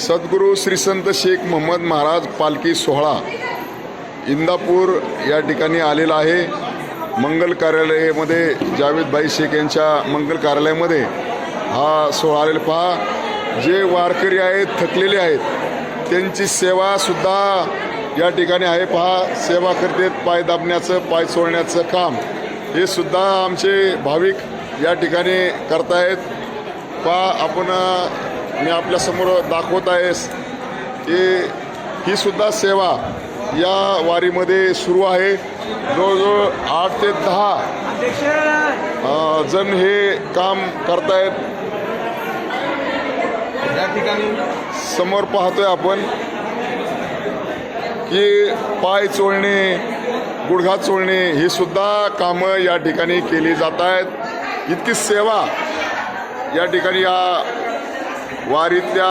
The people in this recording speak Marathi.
सद्गुरू श्री संत शेख मोहम्मद महाराज पालखी सोहळा इंदापूर या ठिकाणी आलेला आहे. मंगल कार्यालयामध्ये जावेदभाई शेख यांच्या मंगल कार्यालयामध्ये हा सोहळा आलेला पहा जे वारकरी आहेत थकलेले आहेत त्यांची सेवासुद्धा या ठिकाणी आहे. पहा सेवा करतेत पाय दाबण्याचं पाय सोडण्याचं काम हे सुद्धा आमचे भाविक या ठिकाणी करतायत. पहा आपण मी आपल्यासमोर दाखवत आहेस की ही सुद्धा सेवा या वारीमध्ये सुरू आहे. जवळजवळ आठ ते दहा जण हे काम करतायत. या ठिकाणी समोर पाहतोय आपण की पाय चोळणे गुडघा चोळणे ही सुद्धा कामं या ठिकाणी केली जात आहेत इतकी सेवा या ठिकाणी या वारीतल्या